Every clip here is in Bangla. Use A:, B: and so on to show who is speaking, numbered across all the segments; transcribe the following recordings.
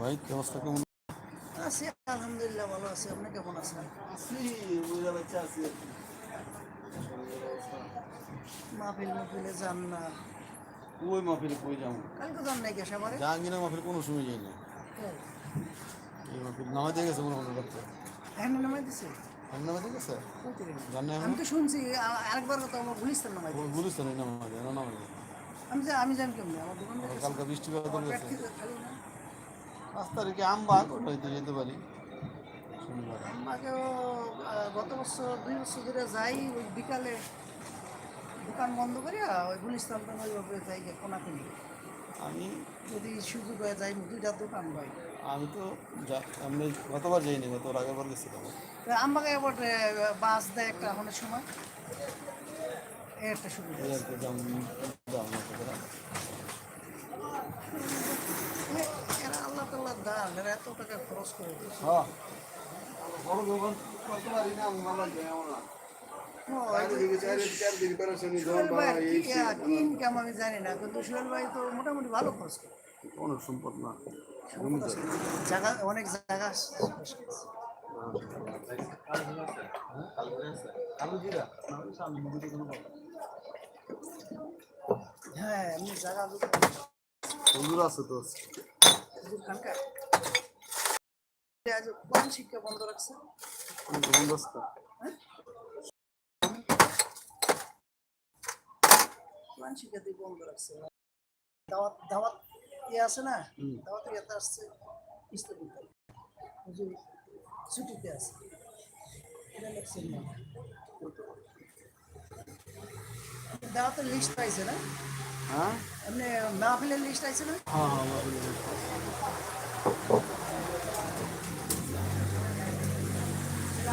A: ভাই কি অবস্থা? কেমন?
B: আছি আলহামদুলিল্লাহ ভালো আছি। আপনি কেমন আছেন?
A: আছি বুঝা যাচ্ছে আছি।
B: মাহফিল মাহফিলে যান না।
A: ওই মাহফিলে কই যাব?
B: কালকে যান নাই কেসা বারে
A: জাহাঙ্গীর মাহফিল কোনো সময় যাই না এই মাহফিল দিয়ে গেছে মনে মনে করতে
B: এখন নামাই দিছে।
A: আমি
B: তো শুনছি আরেকবার আমার গুলিস্তান নামাই দিছে।
A: নামাই না নামাই
B: আমি যে আমি জানি কেমনি আমার দোকান থেকে
A: কালকে বৃষ্টি বাদল গেছে
B: খালি না।
A: পাঁচ তারিখে হইতে যেতে পারি।
B: গত বছর দুই বছর ধরে যাই ওই বিকালে দোকান বন্ধ করে ওই গুলিস্তান তো ওইভাবে যাই গে কোনা কিনি
A: আমি
B: যদি সুযোগ হয়ে যাই দুইটা দোকান ভাই
A: আমি তো আমি গতবার যাইনি গতবার আগের বার গেছিলাম।
B: আমাকে এবার বাস দেয় একটা এখনের সময়। একটা সুবিধা এরা আল্লাহ তাল্লাহ দান এরা এত টাকা খরচ করে।
A: হ্যাঁ। বড় দোকান করতে পারি না আমি ভালো লাগে আমার
B: আমি জানি না কিন্তু সোহেল ভাই তো মোটামুটি ভালো খরচ করে।
A: অনেক সম্পদ না।
B: আছে। জায়গা অনেক জায়গা হ্যাঁ এমনি জায়গা
A: আছে। তো
B: কোন শিক্ষা বন্ধ রাখছে? বন্ধ রাখছে দাওয়াত দাওয়াত ইয়ে আছে না
A: হুম।
B: দাওয়াত ইয়েতে আসছে ইস্তফিত হুজুর ছুটিতে আছে এটা লেখছেন না দাওয়াতের লিস্ট পাইছে না
A: হ্যাঁ
B: এমনি মাহফিলের লিস্ট আছে না
A: হ্যাঁ হ্যাঁ মাহফিলের
B: এটা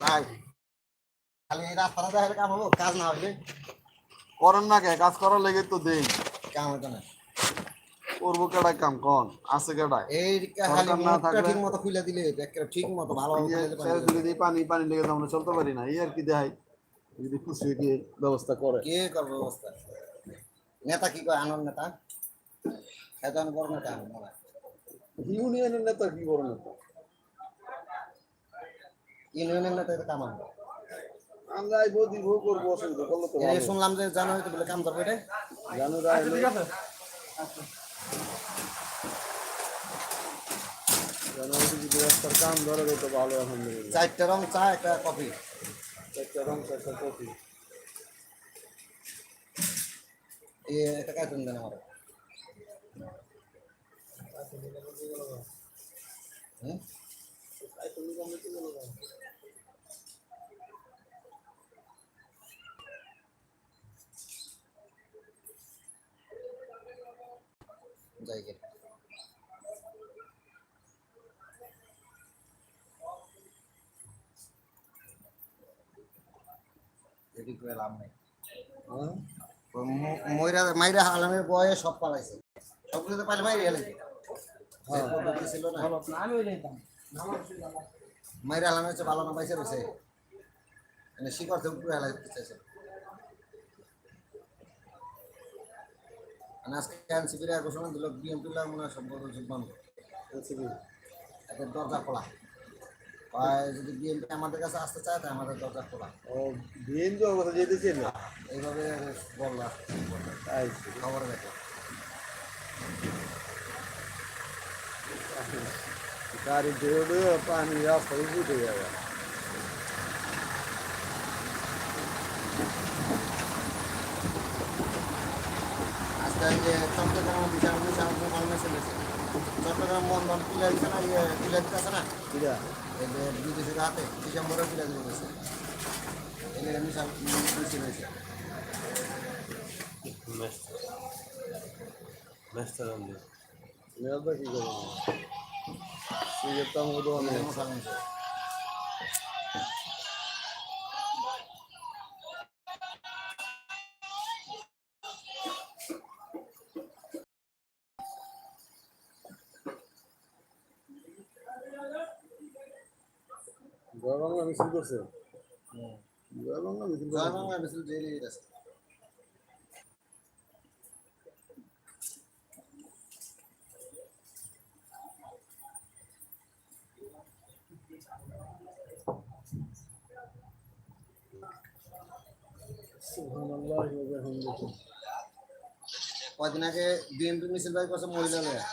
A: ভাই
C: খালি এই রাস্তাটা দেখালে কাম হব কাজ না হইলে।
A: করেন না কে? কাজ করার লেগে তো দেন
C: কাম হতো না।
A: করব কেডাই কাম? কন? আছে কেডাই?
C: এই খালি মুখটা ঠিক মতো খুলে দিলে ঠিক মতো ভালো
A: চারিদিকে দিয়ে পানি পানি লেগে তো আমরা চলতে পারি না। এই আর কি দেখাই? যদি খুশি গিয়ে ব্যবস্থা করে।
C: কে করবে ব্যবস্থা? নেতা কি কয়? আনন্দ নেতা? এখন বড় নেতা
A: ইউনিয়নের নেতা কি বড় নেতা?
C: ইউনিয়নের নেতা এটা কাম হবে
A: আমরা এই বদি ভোগ করব অসুবিধা করলে তো
C: এই। শুনলাম যে জানুয়ারি তো বলে কাম করবে এটা
A: জানো যা হলো- জানুয়ারিতে যদি রাস্তার কাম ধরে তো ভালো আলহামদুলিল্লাহ।
C: চারটা রং চা একটা কফি।
A: একটা রং একটা কফি।
C: এই একটা কার্টুন দেন আমার।
A: হ্যাঁ
C: ময়রা মাইরা আলমের বয়ে সব পালাইছে। সবগুলো তো পালে মাইরে গেলে ছিল না।
B: আমি ওই যেতাম
C: মাইরা আলমের হচ্ছে ভালো না পাইছে রয়েছে মানে শিকড় থেকে উপরে হেলাই চাইছে। আজকে এনসিপির ঘোষণা দিল বিএনপি মনে হয় সম্পর্ক যোগ বন্ধ।
D: এনসিপি?
C: এদের দরজা খোলা। আর যদি বিএনপি আমাদের কাছে আসতে চায় আমাদের দরজা খোলা।
D: ও বিএনপি যেতেছে না?
C: এইভাবে বলল।
D: তাই।
C: খবর দেখো।
D: গাড়ি ধরে পানি উঠে যাবে।
C: যে চট্টগ্রাম বিশাল বিশাল মাল মেসে গেছে চট্টগ্রাম বন্ধন তুলে দিচ্ছে না ইয়ে তুলে দিতেছে না? বিদেশের হাতে ডিসেম্বরে দিতে গেছে এগুলো বিশাল মিছিল হয়েছে
D: মেয়েটা কি করব? জয় বাংলা মিছিল করছে জয় বাংলা মিছিল
C: জয়
D: করছে
C: বাংলা মিছিল জেলে গেছে
D: সুবহানাল্লাহ ওয়া বিহামদিহি
C: কদিন আগে বিএনপি মিছিল বাই করছে মহিলা লয়া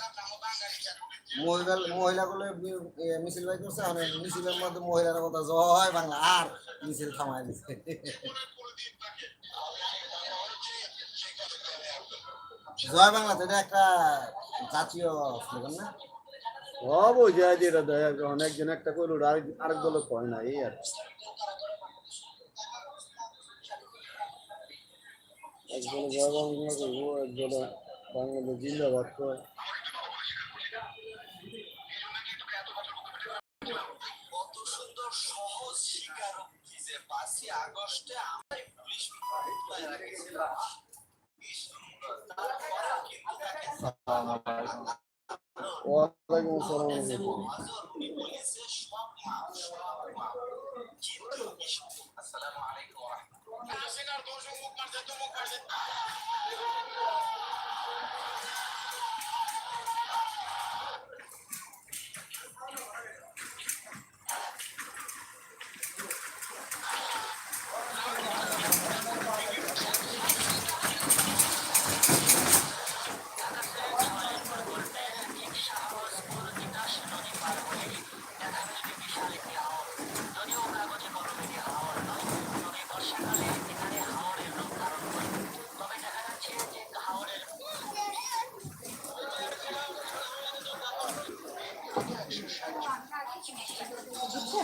C: মহিলা মহিলাগুলো বি- এ, মিছিল বাই করছে আর মিছিলের মধ্যে মহিলার কথা জয় বাংলা আর মিছিল থামাই দিচ্ছে জয় বাংলা এটা একটা জাতীয় স্লোগান না?
D: অবশ্যই যেটা দেয় যখন একজন একটা করল আরেক আরেক দলে কয় না এই আর কি। এক দলে জয় বাংলা করব এক দলে বাংলাদেশ জিন্দাবাদ কয়। ওয়ালাইকুম আসসালাম ওয়া রাহমাতুল্লাহ। 不错。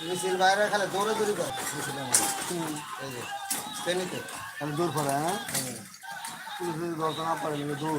C: মিছিল বাইরে খালি দৌড়ে দৌড়ি করে মিছিলের মধ্যে এই যে ট্রেনিতে
D: খালি দূর পড়ে হ্যাঁ পুলিশ যদি ধরতে না পারে কিন্তু দূর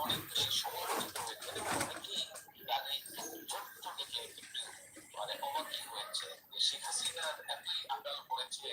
E: অনেক দেশের সমালোচিত হয়েছে এবং অনেকেই জানে ছোট্ট থেকে মানে অবাকি হয়েছে শেখ হাসিনার এতই আকাল করেছে